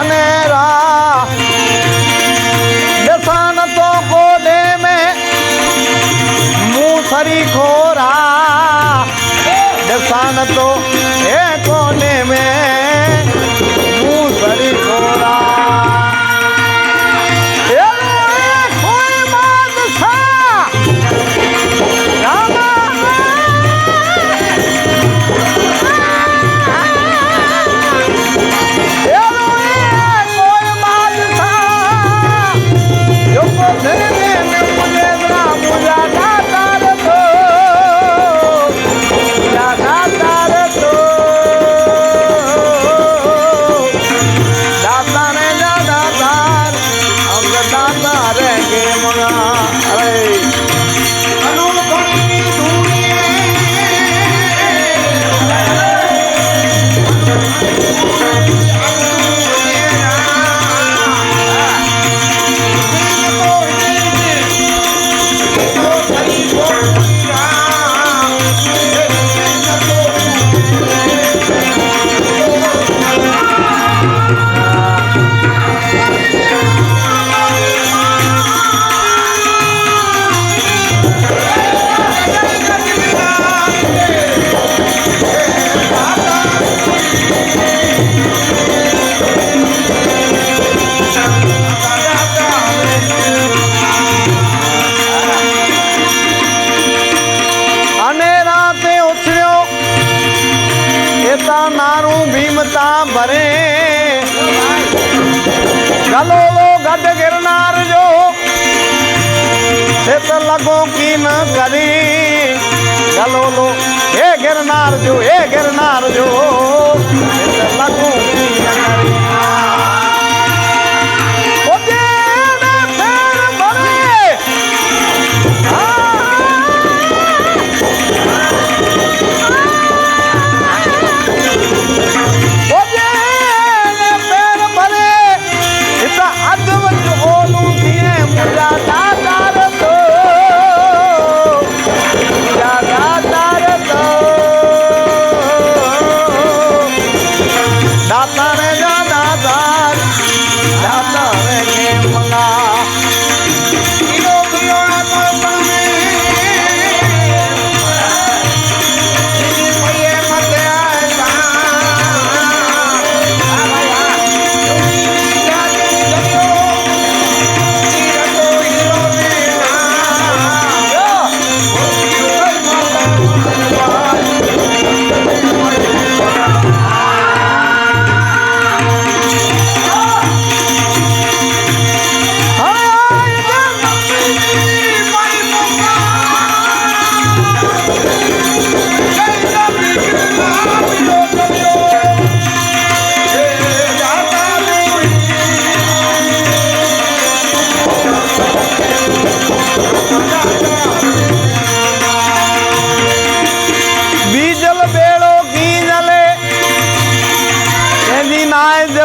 અનેરા. દસાન તો કોડે મેં. મું સરી ખોરા દસાન તો એ કોને મેં.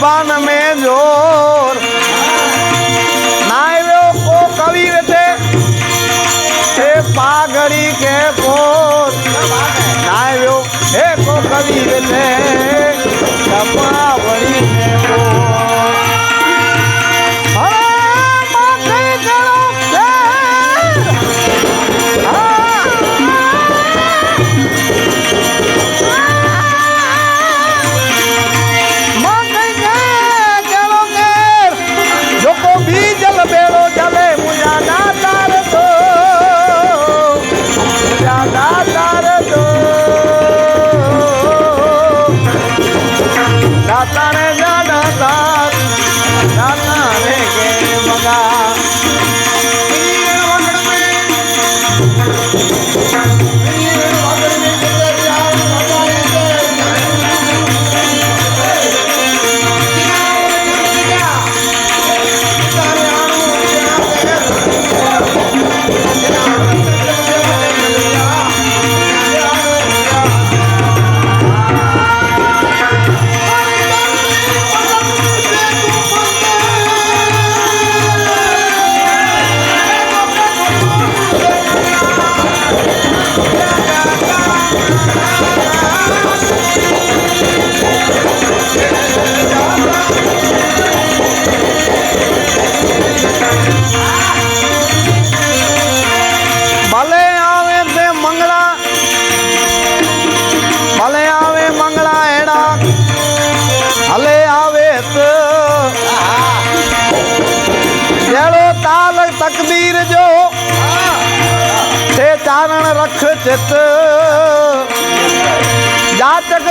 બાન મેં જો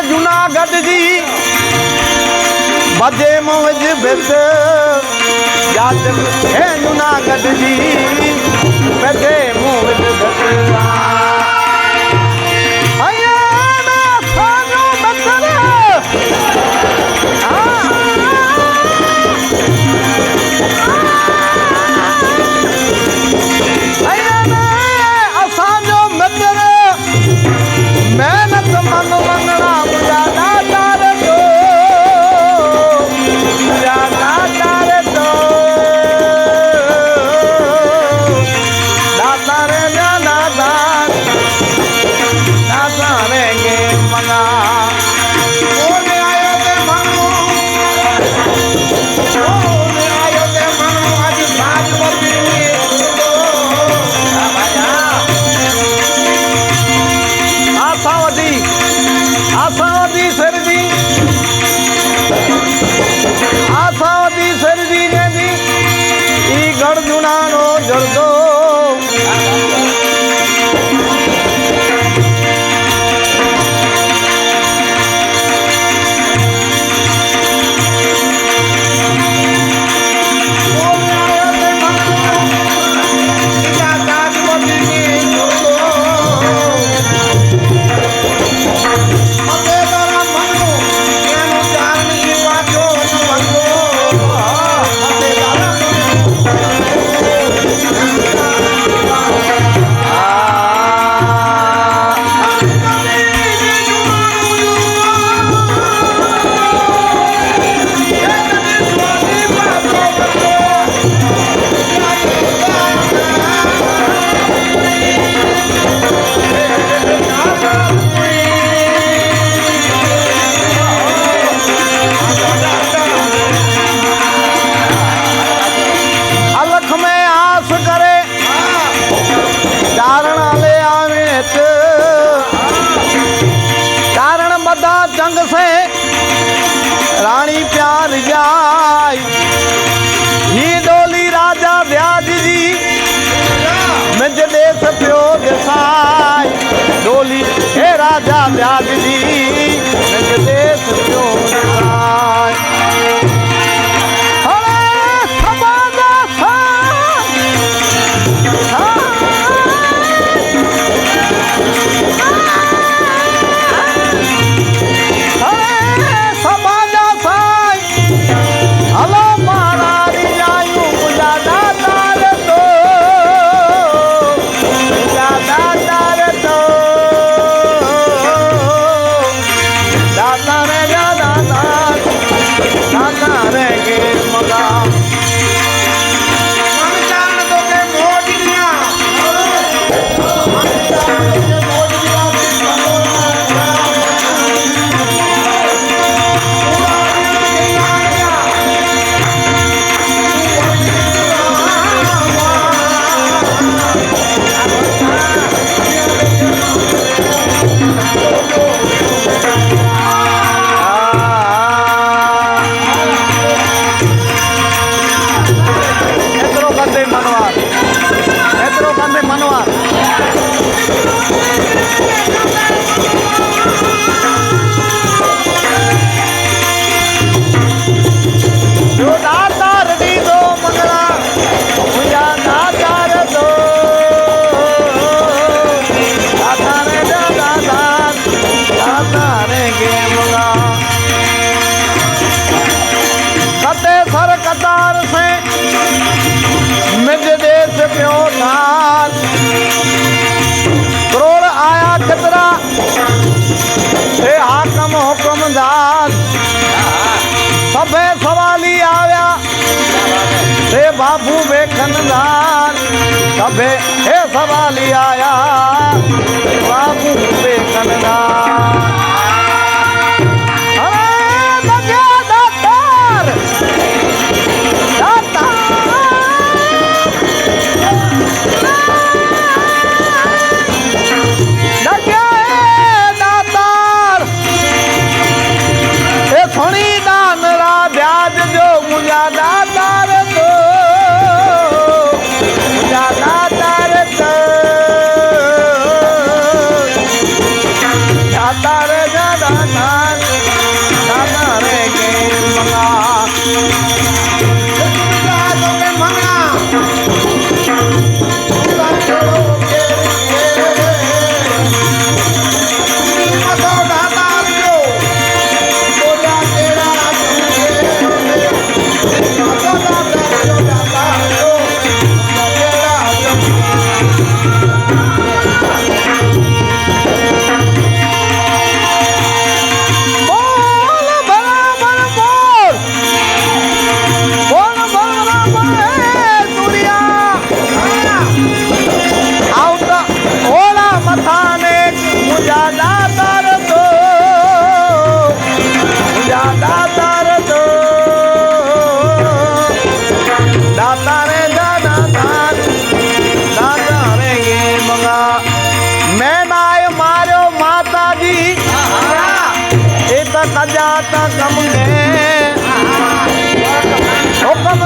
جونا گڏجي جونا Ah! আশা দিছে વ્યાસજી બાપુ બે ખનદાન સભે હે સવાલિયા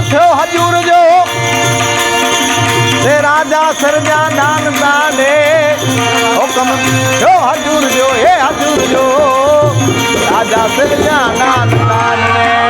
થયો હજુર જો. તે રાજા સરજા દાન દાને હુકમ. થયો હજુર જો હે હજુર જો. રાજા સરજા દાન દાને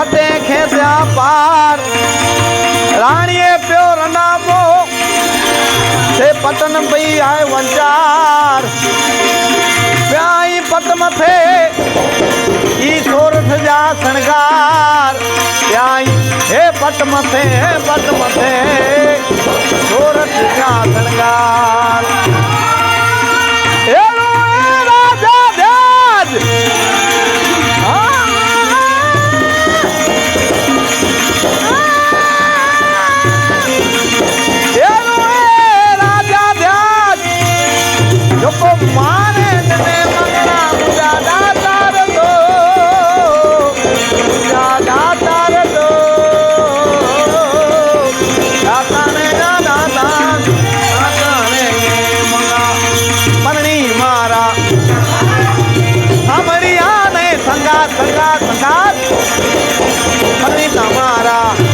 પતે ખેંચ્યા પાર. રાણીએ પ્યો રનામો તે પતન પઈ આય વંચાર. પ્યાઈ પત મથે ઈ સોરઠ થજા શણગાર. પ્યાઈ, હે પટ મથે હે પટ મથે સોરઠ થજા શણગાર. પચાસ પચાસ અને તમારા